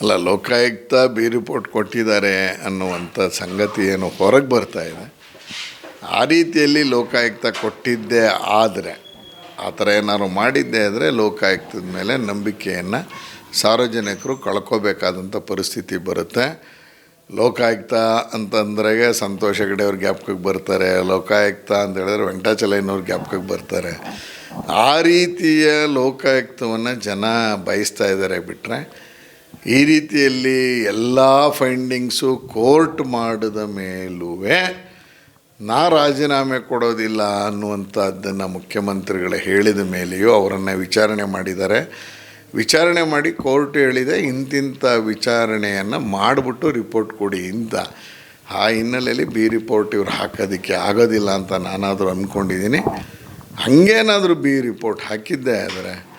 ಅಲ್ಲ, Lokayukta B report ಕೊಟ್ಟಿದ್ದಾರೆ ಅನ್ನುವಂಥ ಸಂಗತಿ ಏನು ಹೊರಗೆ ಬರ್ತಾ ಇದೆ. ಆ ರೀತಿಯಲ್ಲಿ ಲೋಕಾಯುಕ್ತ ಕೊಟ್ಟಿದ್ದೇ ಆದರೆ, ಆ ಥರ ಏನಾದ್ರು ಮಾಡಿದ್ದೆ ಆದರೆ ಲೋಕಾಯುಕ್ತದ ಮೇಲೆ ನಂಬಿಕೆಯನ್ನು ಸಾರ್ವಜನಿಕರು ಕಳ್ಕೋಬೇಕಾದಂಥ ಪರಿಸ್ಥಿತಿ ಬರುತ್ತೆ. ಲೋಕಾಯುಕ್ತ ಅಂತಂದ್ರೆ ಸಂತೋಷ ಹೆಗಡೆ ಅವ್ರ ಜ್ಞಾಪಕಕ್ಕೆ ಬರ್ತಾರೆ, ಲೋಕಾಯುಕ್ತ ಅಂತ ಹೇಳಿದ್ರೆ ವೆಂಕಟಾಚಲಯ್ಯನವ್ರ ಜ್ಞಾಪಕಕ್ಕೆ ಬರ್ತಾರೆ. ಆ ರೀತಿಯ ಲೋಕಾಯುಕ್ತವನ್ನು ಜನ ಬಯಸ್ತಾ ಇದ್ದಾರೆ ಬಿಟ್ಟರೆ ಈ ರೀತಿಯಲ್ಲಿ ಎಲ್ಲ ಫೈಂಡಿಂಗ್ಸು ಕೋರ್ಟ್ ಮಾಡಿದ ಮೇಲೂ ನಾ ರಾಜೀನಾಮೆ ಕೊಡೋದಿಲ್ಲ ಅನ್ನುವಂಥದ್ದನ್ನು ಮುಖ್ಯಮಂತ್ರಿಗಳು ಹೇಳಿದ ಮೇಲೆಯೂ ಅವರನ್ನು ವಿಚಾರಣೆ ಮಾಡಿದ್ದಾರೆ. ವಿಚಾರಣೆ ಮಾಡಿ ಕೋರ್ಟ್ ಹೇಳಿದೆ ಇಂತಿಂಥ ವಿಚಾರಣೆಯನ್ನು ಮಾಡಿಬಿಟ್ಟು ರಿಪೋರ್ಟ್ ಕೊಡಿ ಅಂತ ಆ ಹಿನ್ನೆಲೆಯಲ್ಲಿ ಬಿ ರಿಪೋರ್ಟ್ ಇವ್ರು ಹಾಕೋದಕ್ಕೆ ಆಗೋದಿಲ್ಲ ಅಂತ ನಾನಾದರೂ ಅಂದ್ಕೊಂಡಿದ್ದೀನಿ ಹಂಗೇನಾದರೂ ಬಿ ರಿಪೋರ್ಟ್ ಹಾಕಿದ್ದೆ ಆದರೆ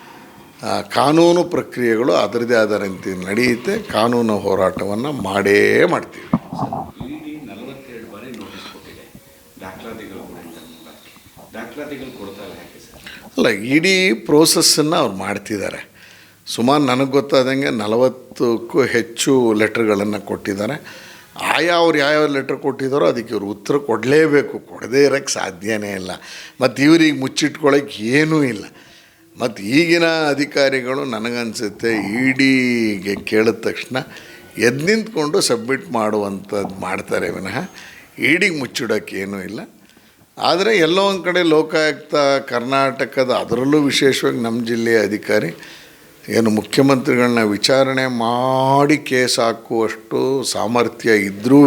ಕಾನೂನು ಪ್ರಕ್ರಿಯೆಗಳು ಅದರದೇ ಆದ ರೀತಿ ನಡೆಯುತ್ತೆ. ಕಾನೂನು ಹೋರಾಟವನ್ನು ಮಾಡೇ ಮಾಡ್ತೀವಿ. ಅಲ್ಲ, ಇಡೀ ಪ್ರೋಸೆಸ್ಸನ್ನು ಅವ್ರು ಮಾಡ್ತಿದ್ದಾರೆ. ಸುಮಾರು ನನಗೆ ಗೊತ್ತಾದಂಗೆ ನಲವತ್ತಕ್ಕೂ ಹೆಚ್ಚು ಲೆಟ್ರ್ಗಳನ್ನು ಕೊಟ್ಟಿದ್ದಾರೆ. ಆಯಾ ಅವ್ರು ಯಾವ್ಯಾವ ಲೆಟ್ರ್ ಕೊಟ್ಟಿದ್ದಾರೋ ಅದಕ್ಕೆ ಇವರು ಉತ್ತರ ಕೊಡಲೇಬೇಕು. ಕೊಡದೇ ಇರೋಕ್ಕೆ ಸಾಧ್ಯನೇ ಇಲ್ಲ. ಮತ್ತು ಇವ್ರಿಗೆ ಮುಚ್ಚಿಟ್ಕೊಳ್ಳೋಕೆ ಏನೂ ಇಲ್ಲ. ಮತ್ತು ಈಗಿನ ಅಧಿಕಾರಿಗಳು ನನಗನ್ಸುತ್ತೆ ಇಡಿಗೆ ಕೇಳಿದ ತಕ್ಷಣ ಎದ್ದು ನಿಂತ್ಕೊಂಡು ಸಬ್ಮಿಟ್ ಮಾಡುವಂಥದ್ದು ಮಾಡ್ತಾರೆ ವಿನಃ. ಇಡಿಗೆ ಮುಚ್ಚಿಡೋಕ್ಕೆ ಏನೂ ಇಲ್ಲ. ಆದರೆ ಎಲ್ಲೋ ಒಂದು ಕಡೆ ಲೋಕಾಯುಕ್ತ ಕರ್ನಾಟಕದ ಅದರಲ್ಲೂ ವಿಶೇಷವಾಗಿ ನಮ್ಮ ಜಿಲ್ಲೆಯ ಅಧಿಕಾರಿ ಏನು ಮುಖ್ಯಮಂತ್ರಿಗಳನ್ನ ವಿಚಾರಣೆ ಮಾಡಿ ಕೇಸ್ ಹಾಕುವಷ್ಟು ಸಾಮರ್ಥ್ಯ ಇದ್ರೂ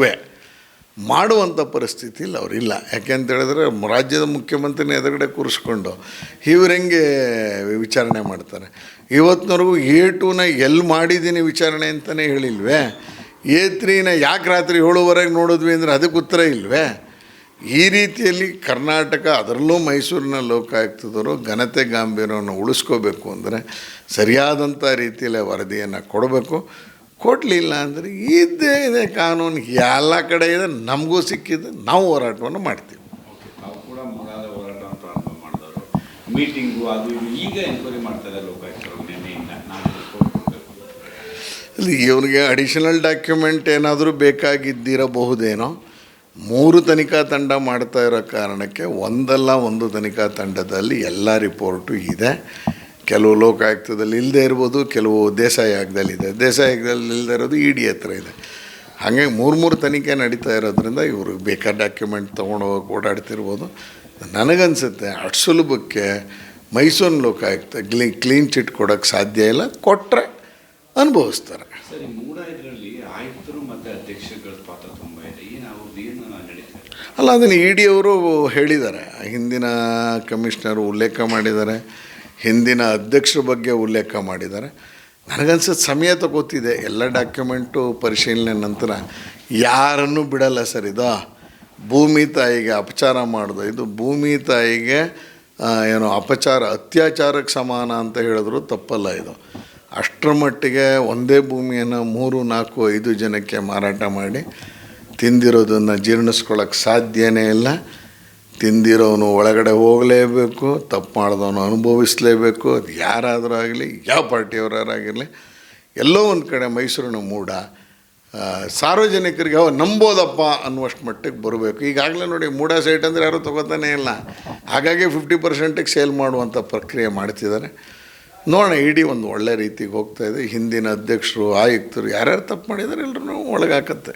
ಮಾಡುವಂಥ ಪರಿಸ್ಥಿತಿಯಲ್ಲಿ ಅವರಿಲ್ಲ ಯಾಕೆ ಹೇಳಿದ್ರೆ ರಾಜ್ಯದ ಮುಖ್ಯಮಂತ್ರಿನ ಎದುರುಗಡೆ ಕೂರಿಸ್ಕೊಂಡು ಇವ್ರು ಹೆಂಗೆ ವಿಚಾರಣೆ ಮಾಡ್ತಾರೆ. ಇವತ್ತಿನವರೆಗೂ ಎ ಟೂನ ಎಲ್ಲಿ ಮಾಡಿದ್ದೀನಿ ವಿಚಾರಣೆ ಅಂತಲೇ ಹೇಳಿಲ್ವೇ? ಎ ತ್ರೀನ ಯಾಕೆ ರಾತ್ರಿ ಏಳುವರೆಗೆ ನೋಡಿದ್ವಿ ಅಂದರೆ ಅದಕ್ಕೆ ಉತ್ತರ ಇಲ್ವೇ? ಈ ರೀತಿಯಲ್ಲಿ ಕರ್ನಾಟಕ ಅದರಲ್ಲೂ ಮೈಸೂರಿನ ಲೋಕಾಯುಕ್ತದವರು ಘನತೆ ಗಾಂಭೀರ್ಯವನ್ನು ಉಳಿಸ್ಕೋಬೇಕು ಅಂದರೆ ಸರಿಯಾದಂಥ ರೀತಿಯಲ್ಲಿ ವರದಿಯನ್ನು ಕೊಡಬೇಕು. ಕೊಡಲಿಲ್ಲ ಅಂದರೆ ಇದ್ದೇ ಇದೆ ಕಾನೂನು. ಎಲ್ಲ ಕಡೆ ಇದೆ ನಮಗೂ ಸಿಕ್ಕಿದೆ ನಾವು ಹೋರಾಟವನ್ನು ಮಾಡ್ತೀವಿ. ತಾವು ಕೂಡ ಮೊದಲ ಹೋರಾಟವನ್ನು ಪ್ರಾರಂಭ ಮಾಡಿದವರು. ಮೀಟಿಂಗು ಅದು ಈಗ ಎನ್ಕ್ವೈರಿ ಮಾಡ್ತಾರೆ ಲೋಕಾಯುಕ್ತರು ನಿನ್ನೆಯಿಂದ. ಇಲ್ಲಿ ಇವರಿಗೆ ಅಡಿಷನಲ್ ಡಾಕ್ಯುಮೆಂಟ್ ಏನಾದರೂ ಬೇಕಾಗಿದ್ದಿರಬಹುದೇನೋ ಮೂರು ತನಿಖಾ ತಂಡ ಮಾಡ್ತಾ ಇರೋ ಕಾರಣಕ್ಕೆ ಒಂದಲ್ಲ ಒಂದು ತನಿಖಾ ತಂಡದಲ್ಲಿ ಎಲ್ಲ ರಿಪೋರ್ಟು ಇದೆ. ಕೆಲವು ಲೋಕಾಯುಕ್ತದಲ್ಲಿ ಇಲ್ಲದೆ ಇರ್ಬೋದು ಕೆಲವು ದೇಸಾಯಿ ಆಗದಲ್ಲಿದೆ ದೇಸಾಯಿ ಆಗದಲ್ಲಿ ಇಲ್ಲದೆ ಇರೋದು ಇ ಡಿ ಹತ್ರ ಇದೆ. ಹಾಗೆ ಮೂರು ಮೂರು ತನಿಖೆ ನಡೀತಾ ಇರೋದ್ರಿಂದ ಇವರು ಬೇಕಾದ ಡಾಕ್ಯುಮೆಂಟ್ ತೊಗೊಂಡು ಹೋಗಿ ಓಡಾಡ್ತಿರ್ಬೋದು. ನನಗನ್ಸುತ್ತೆ ಅಷ್ಟು ಸುಲಭಕ್ಕೆ ಮೈಸೂರು ಲೋಕಾಯುಕ್ತ ಕ್ಲೀ ಕ್ಲೀನ್ ಚಿಟ್ ಕೊಡೋಕ್ಕೆ ಸಾಧ್ಯ ಇಲ್ಲ ಕೊಟ್ಟರೆ ಅನುಭವಿಸ್ತಾರೆ. ಅಲ್ಲ ಅದನ್ನು ಇ ಡಿ ಅವರು ಹೇಳಿದ್ದಾರೆ. ಹಿಂದಿನ ಕಮಿಷನರು ಉಲ್ಲೇಖ ಮಾಡಿದ್ದಾರೆ. ಹಿಂದಿನ ಅಧ್ಯಕ್ಷರ ಬಗ್ಗೆ ಉಲ್ಲೇಖ ಮಾಡಿದ್ದಾರೆ. ನನಗನ್ಸುತ್ತೆ ಸಮಯ ತಗೋತಿದೆ. ಎಲ್ಲ ಡಾಕ್ಯುಮೆಂಟು ಪರಿಶೀಲನೆ ನಂತರ ಯಾರನ್ನು ಬಿಡಲ್ಲ ಸರ್ ಇದು? ಭೂಮಿ ತಾಯಿಗೆ ಅಪಚಾರ ಮಾಡಿದೆ ಇದು ಭೂಮಿ ತಾಯಿಗೆ ಏನು ಅಪಚಾರ, ಅತ್ಯಾಚಾರಕ್ಕೆ ಸಮಾನ ಅಂತ ಹೇಳಿದ್ರು ತಪ್ಪಲ್ಲ ಇದು. ಅಷ್ಟರ ಮಟ್ಟಿಗೆ ಒಂದೇ ಭೂಮಿಯನ್ನು ಮೂರು, ನಾಲ್ಕು, ಐದು ಜನಕ್ಕೆ ಮಾರಾಟ ಮಾಡಿ ತಿಂದಿರೋದನ್ನು ಜೀರ್ಣಿಸ್ಕೊಳ್ಳೋಕ್ಕೆ ಸಾಧ್ಯನೇ ಇಲ್ಲ. ತಿಂದಿರೋನು ಒಳಗಡೆ ಹೋಗಲೇಬೇಕು, ತಪ್ಪು ಮಾಡಿದವನು ಅನುಭವಿಸಲೇಬೇಕು, ಅದು ಯಾರಾದರೂ ಆಗಲಿ, ಯಾವ ಪಾರ್ಟಿಯವರಾಗಿರಲಿ ಎಲ್ಲೋ ಒಂದು ಕಡೆ ಮೈಸೂರಿನ ಮೂಡ ಸಾರ್ವಜನಿಕರಿಗೆ ಅವ ನಂಬೋದಪ್ಪ ಅನ್ನುವಷ್ಟು ಮಟ್ಟಿಗೆ ಬರಬೇಕು. ಈಗಾಗಲೇ ನೋಡಿ ಮೂಡ ಸೈಟ್ ಅಂದರೆ ಯಾರೂ ತೊಗೋತಾನೇ ಇಲ್ಲ. ಹಾಗಾಗಿ ಫಿಫ್ಟಿ ಪರ್ಸೆಂಟಿಗೆ ಸೇಲ್ ಮಾಡುವಂಥ ಪ್ರಕ್ರಿಯೆ ಮಾಡ್ತಿದ್ದಾರೆ. ನೋಡೋಣ, ಇಡೀ ಒಂದು ಒಳ್ಳೆ ರೀತಿಗೆ ಇದೆ. ಹಿಂದಿನ ಅಧ್ಯಕ್ಷರು, ಆಯುಕ್ತರು, ಯಾರ್ಯಾರು ತಪ್ಪು ಮಾಡಿದ್ದಾರೆ ಎಲ್ಲರೂ ಒಳಗಾಕತ್ತೆ.